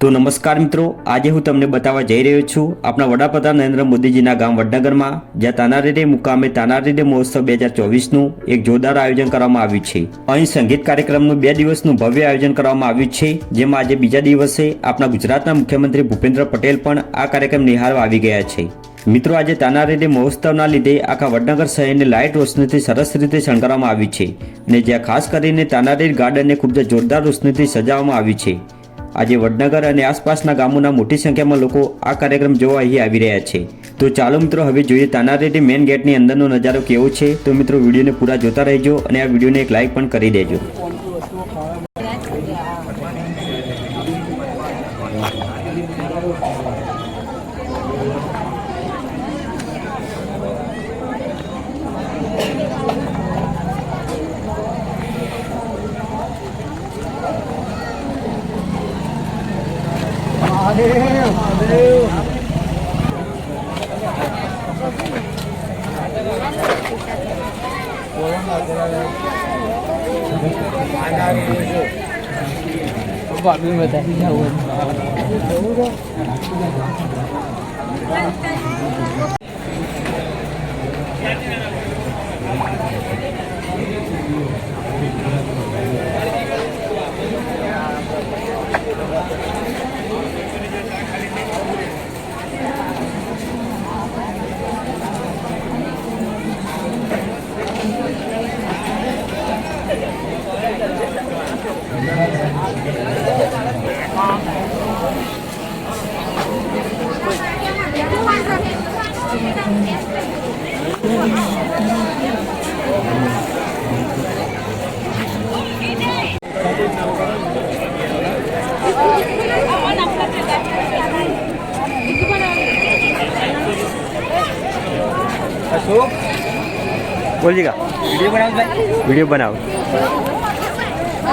તો નમસ્કાર મિત્રો, આજે હું તમને બતાવવા જઈ રહ્યો છું આપણા વડાપ્રધાન નરેન્દ્ર મોદીજીના ગામ વડનગરમાં, જ્યાં તાનારીડે મુકામે તાનારીડે મહોત્સવ બે હજાર ચોવીસનું એક જોરદાર આયોજન કરવામાં આવ્યું છે. અહીં સંગીત કાર્યક્રમનું બે દિવસનું ભવ્ય આયોજન કરવામાં આવ્યું છે, જેમાં આજે બીજા દિવસે આપણા ગુજરાતના મુખ્યમંત્રી ભૂપેન્દ્ર પટેલ પણ આ કાર્યક્રમ નિહાળવા આવી ગયા છે. મિત્રો, આજે તાનારીડે મહોત્સવના લીધે આખા વડનગર શહેરને લાઇટ રોશનીથી સરસ રીતે શણગારવામાં આવી છે અને જ્યાં ખાસ કરીને તાનારીડ ગાર્ડનને ખૂબ જ જોરદાર રોશનીથી સજાવવામાં આવી છે. આજે વડનગર અને આસપાસના ગામોના મોટી સંખ્યામાં લોકો આ કાર્યક્રમ જોવા અહીં આવી રહ્યા છે. તો ચાલો મિત્રો, હવે જોઈએ તાનારીડી મેન ગેટની અંદરનો નજારો કેવો છે? તો મિત્રો, વિડીયોને પૂરા જોતા રહેજો અને આ વિડીયોને એક લાઇક પણ કરી દેજો. പറഞ്ഞു മറ്റേ Thank you. બોલીએ વીડિયો બનાવો વીડિયો હાલો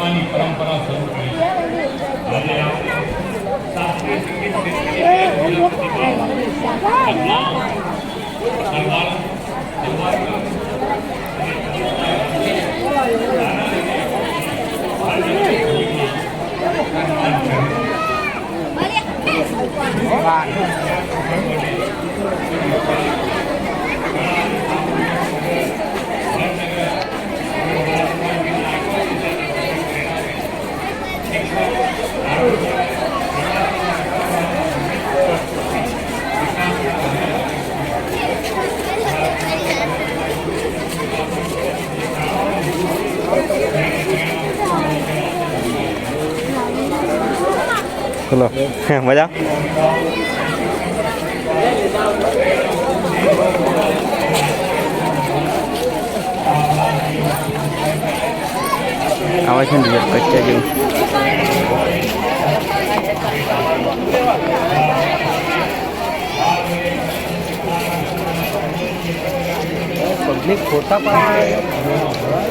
જેવું પબ્લિક ફોટા પાડે ગાર્ડન લાગે ને બધું চলো হ্যাঁ বাজা আমার এখানে রিজার্ভ করতে যাই पब्लिक होता पड़ा है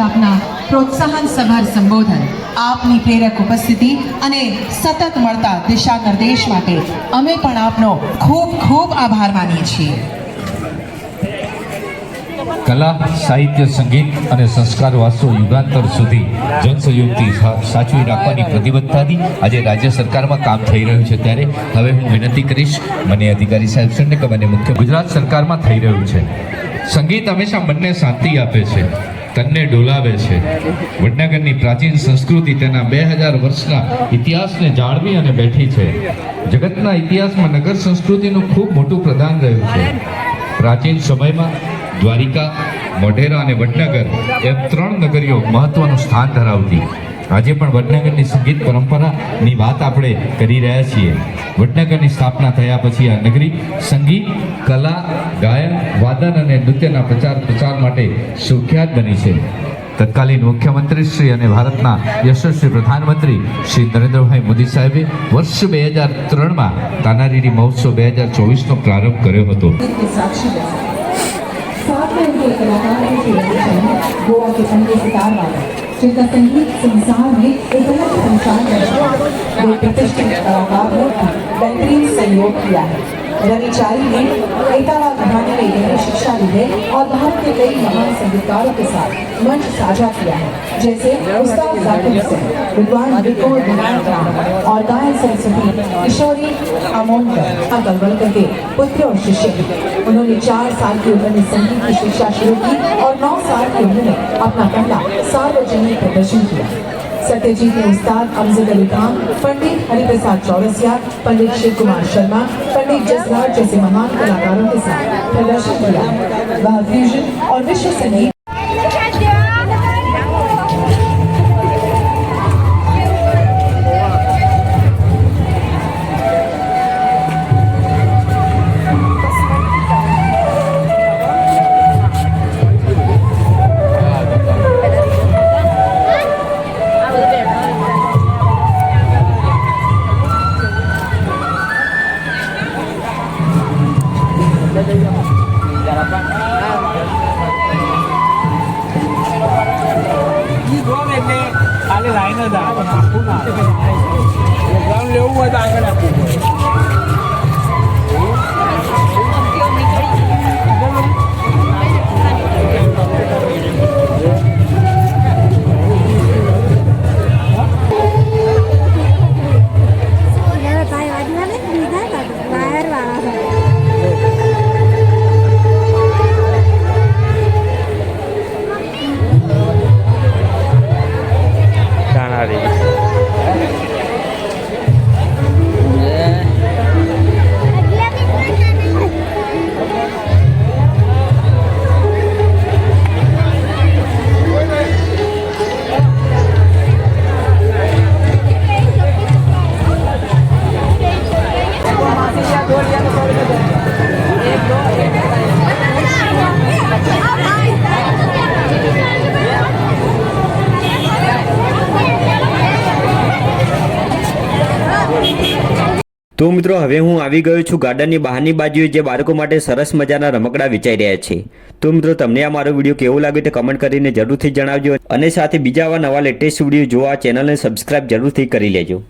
આપના પ્રોત્સાહન સભર સંબોધન, આપની પ્રેરક ઉપસ્થિતિ અને સતત મળતા દિશા નિર્દેશ માટે અમે પણ આપનો ખૂબ ખૂબ આભાર માનીએ છીએ. કલા, સાહિત્ય, સંગીત અને સંસ્કાર વાસો યુગાંતર સુધી જનસહયોગથી સાચવી રાખવાની પ્રતિબદ્ધતાથી આજે રાજ્ય સરકારમાં કામ થઈ રહ્યું છે ત્યારે હવે હું વિનંતી કરીશ મને અધિકારી સાહેબ શ્રીને કે મને મુખ્ય ગુજરાત સરકારમાં થઈ રહ્યું છે. સંગીત હંમેશા મનને શાંતિ આપે છે, તનને ડોલાવે છે. વડનગરની પ્રાચીન સંસ્કૃતિ તેના બે હજાર વર્ષના ઇતિહાસને જાળવી અને બેઠી છે. જગતના ઇતિહાસમાં નગર સંસ્કૃતિનું ખૂબ મોટું પ્રદાન રહ્યું છે. પ્રાચીન સમયમાં દ્વારિકા, મોઢેરા અને વડનગર એમ ત્રણ નગરીઓ મહત્વનું સ્થાન ધરાવતી. આજે પણ વડનગરની સંગીત પરંપરાની વાત આપણે કરી રહ્યા છીએ. વડનગરની સ્થાપના થયા પછી આ નગરી સંગીત, કલા, ગાયન, વાદન અને નૃત્યના પ્રચાર પ્રચાર માટે સુખ્યાત બની છે. તત્કાલીન મુખ્યમંત્રી શ્રી અને ભારતના યશસ્વી પ્રધાનમંત્રી શ્રી નરેન્દ્રભાઈ મોદી સાહેબે વર્ષ બે હજાર ત્રણમાં તાનારીરી મહોત્સવ બે હજાર ચોવીસનો પ્રારંભ કર્યો હતો. ગોવા साथ में उनके कलाकार के टेलीविजन गोवा के संगीत सितार वाले जिनका संगीत संसार में एक अलग पहचान रहा है वे प्रतिष्ठित कलाकारों ने बेहतरीन सहयोग किया है रविचारी ने एकाला घराने में गहरी शिक्षा ली है और भारत के कई महान संगीतकारों के साथ मंच साझा किया है, जैसे विद्वान और गायन सरस्वती किशोरी अमोनकर अकल वलकर के पुत्र और शिष्य थे उन्होंने चार साल की उम्र में संगीत की शिक्षा शुरू की और नौ साल की उम्र में अपना पहला सार्वजनिक प्रदर्शन किया। सत्यजीत के उस्ताद अमजद अली खान, पंडित हरिप्रसाद चौरसिया, पंडित शिव कुमार शर्मा, पंडित जसराज जैसे महान कलाकारों के साथ प्रदर्शन किया। वह फ्यूजन और विश्व संगीत તો મિત્રો, હવે હું આવી ગયો છું ગાર્ડનની બહારની બાજુએ જે બાળકો માટે સરસ મજાના રમકડા વેચાઈ રહ્યા છે. તો મિત્રો, તમને આ મારો વીડિયો કેવો લાગ્યો તે કમેન્ટ કરીને જરૂરથી જણાવજો અને સાથે બીજા આવા નવા લેટેસ્ટ વીડિયો જોવા ચેનલને સબસ્ક્રાઇબ જરૂરથી કરી લેજો.